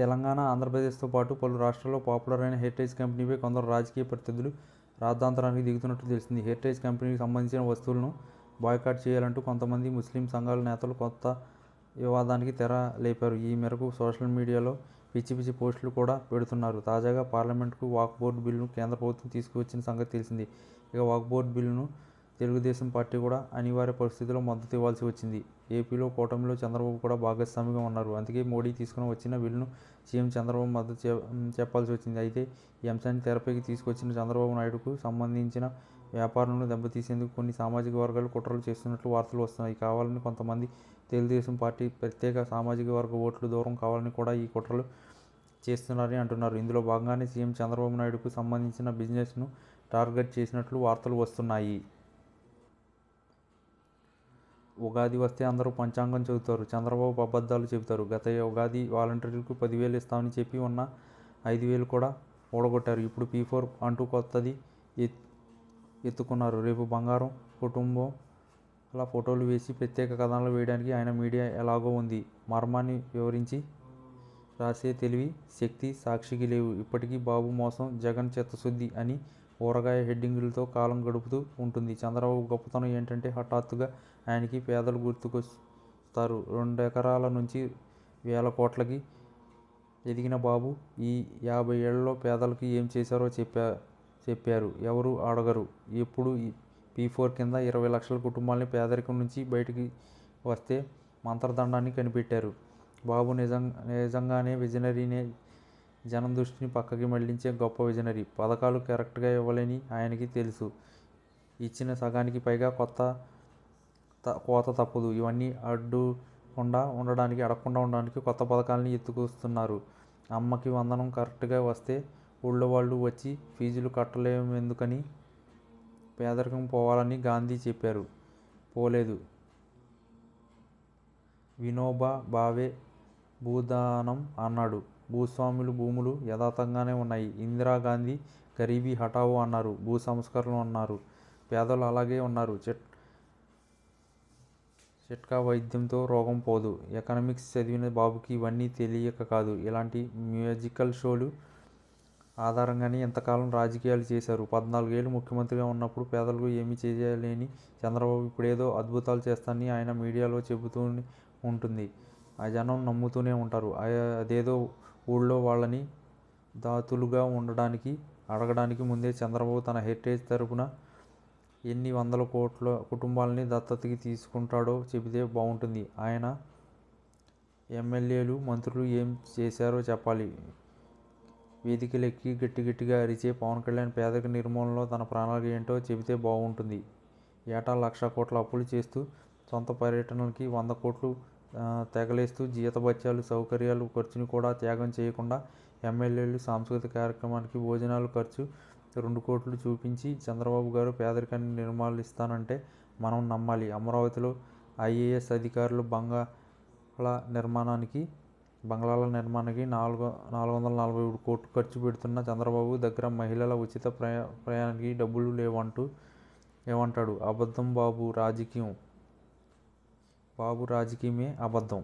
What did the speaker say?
తెలంగాణ ఆంధ్రప్రదేశ్తో పాటు పలు రాష్ట్రాల్లో పాపులర్ అయిన హెరిటేజ్ కంపెనీపై కొందరు రాజకీయ ప్రతినిధులు రాద్ధాంతరానికి దిగుతున్నట్లు తెలిసింది. హెరిటేజ్ కంపెనీకి సంబంధించిన వస్తువులను బాయ్కాట్ చేయాలంటూ కొంతమంది ముస్లిం సంఘాల నేతలు కొత్త వివాదానికి తెర లేపారు. ఈ మేరకు సోషల్ మీడియాలో పిచ్చి పిచ్చి పోస్టులు కూడా పెడుతున్నారు. తాజాగా పార్లమెంటుకు వాక్ బోర్డు బిల్లును కేంద్ర ప్రభుత్వం తీసుకువచ్చిన సంగతి తెలిసింది. ఇక వాక్ బోర్డు బిల్లును తెలుగుదేశం పార్టీ కూడా అనివార్య పరిస్థితుల్లో మద్దతు ఇవ్వాల్సి వచ్చింది. ఏపీలో కూటమిలో చంద్రబాబు కూడా భాగస్వామిగా ఉన్నారు. అందుకే మోడీ తీసుకుని వచ్చిన బిల్లును సీఎం చంద్రబాబు మద్దతు చె చెప్పాల్సి వచ్చింది. అయితే ఈ అంశాన్ని తెరపైకి తీసుకొచ్చిన చంద్రబాబు నాయుడుకు సంబంధించిన వ్యాపారంలో దెబ్బతీసేందుకు కొన్ని సామాజిక వర్గాలు కుట్రలు చేస్తున్నట్లు వార్తలు వస్తున్నాయి. కావాలని కొంతమంది తెలుగుదేశం పార్టీ ప్రత్యేక సామాజిక వర్గ ఓట్లు దూరం కావాలని కూడా ఈ కుట్రలు చేస్తున్నారని అంటున్నారు. ఇందులో భాగంగానే సీఎం చంద్రబాబు నాయుడుకు సంబంధించిన బిజినెస్ను టార్గెట్ చేసినట్లు వార్తలు వస్తున్నాయి. ఉగాది వస్తే అందరూ పంచాంగం చెబుతారు చంద్రబాబు అబద్ధాలు చెబుతారు. గత ఉగాది వాలంటీర్లకు పదివేలు ఇస్తామని చెప్పి ఉన్న ఐదు వేలు కూడా ఓడగొట్టారు ఇప్పుడు పీ ఫోర్ అంటూ కొత్తది ఎత్- ఎత్తుకున్నారు. రేపు బంగారం కుటుంబం అలా ఫోటోలు వేసి ప్రత్యేక కథనాలు వేయడానికి ఆయన మీడియా ఎలాగో ఉంది. మర్మాన్ని వివరించి రాసే తెలివి శక్తి సాక్షికి లేవు. ఇప్పటికీ బాబు మోసం జగన్ చిత్తశుద్ధి అని ఊరగాయ హెడ్డింగులతో కాలం గడుపుతూ ఉంటుంది. చంద్రబాబు గొప్పతనం ఏంటంటే హఠాత్తుగా ఆయనకి పేదలు గుర్తుకొస్తారు. రెండు ఎకరాల నుంచి వేల కోట్లకి ఎదిగిన బాబు ఈ యాభై ఏళ్ళలో పేదలకు ఏం చేశారో చెప్పా చెప్పారు. ఎవరు అడగరు. ఎప్పుడు పీ ఫోర్ కింద ఇరవై లక్షల కుటుంబాలని పేదరికం నుంచి బయటికి వస్తే మంత్రదండాన్ని కనిపెట్టారు. బాబు నిజం నిజంగానే విజనరీనే జనం దృష్టిని పక్కకి మళ్ళించే గొప్ప విజనరీ. పథకాలు కరెక్ట్గా ఇవ్వలేని ఆయనకి తెలుసు. ఇచ్చిన సగానికి పైగా కొత్త త- కోత తప్పదు ఇవన్నీ అడ్డుకుండా ఉండడానికి అడగకుండా ఉండడానికి కొత్త పథకాలని ఎత్తుకొస్తున్నారు. అమ్మకి వందనం కరెక్ట్గా వస్తే ఊళ్ళో వాళ్ళు వచ్చి ఫీజులు కట్టలేమెందుకని పేదరికం పోవాలని గాంధీ చెప్పారు. పోలేదు. వినోబా భావే భూదానం అన్నాడు. భూస్వాములు భూములు యథాతంగానే ఉన్నాయి. ఇందిరాగాంధీ గరీబీ హఠావో అన్నారు. భూ సంస్కరణలు అన్నారు. పేదలు అలాగే ఉన్నారు. చెట్ చిట్కా వైద్యంతో రోగం పోదు. ఎకనామిక్స్ చదివిన బాబుకి ఇవన్నీ తెలియక కాదు. ఇలాంటి మ్యూజికల్ షోలు ఆధారంగానే ఎంతకాలం రాజకీయాలు చేశారు. పద్నాలుగేళ్ళు ముఖ్యమంత్రిగా ఉన్నప్పుడు పేదలకు ఏమీ చేయలేని చంద్రబాబు ఇప్పుడేదో అద్భుతాలు చేస్తానని ఆయన మీడియాలో చెబుతూ ఉంటుంది. ఆ జనం నమ్ముతూనే ఉంటారు. అదేదో ఊళ్ళో వాళ్ళని దాతులుగా ఉండడానికి అడగడానికి ముందే చంద్రబాబు తన హెరిటేజ్ తరపున ఎన్ని వందల కోట్ల కుటుంబాలని దత్తతకి తీసుకుంటాడో చెబితే బాగుంటుంది ఆయన ఎమ్మెల్యేలు మంత్రులు ఏం చేశారో చెప్పాలి. వేదికలెక్కి గట్టి గట్టిగా అరిచే పవన్ కళ్యాణ్ పేదరిక నిర్మూలనలో తన ప్రాణాలు ఏంటో చెబితే బాగుంటుంది ఏటా లక్ష కోట్ల అప్పులు చేస్తూ సొంత పర్యటనలకి వంద కోట్లు తెగలేస్తూ జీతభత్యాలు సౌకర్యాలు ఖర్చుని కూడా త్యాగం చేయకుండా ఎమ్మెల్యేలు సాంస్కృతిక కార్యక్రమానికి భోజనాలు ఖర్చు రెండు కోట్లు చూపించి చంద్రబాబు గారు పేదరికాన్ని నిర్మూలిస్తానంటే మనం నమ్మాలి. అమరావతిలో ఐఏఎస్ అధికారులు బంగాళ నిర్మాణానికి బంగ్లాల నిర్మాణానికి నాలుగు నాలుగు వందల నలభై ఏడు కోట్లు ఖర్చు పెడుతున్న చంద్రబాబు దగ్గర మహిళల ఉచిత ప్రయా ప్రయాణానికి డబ్బులు లేవంటూ ఏమంటాడు అబద్ధం బాబు రాజకీయం. బాబు రాజకీయమే అబద్ధం.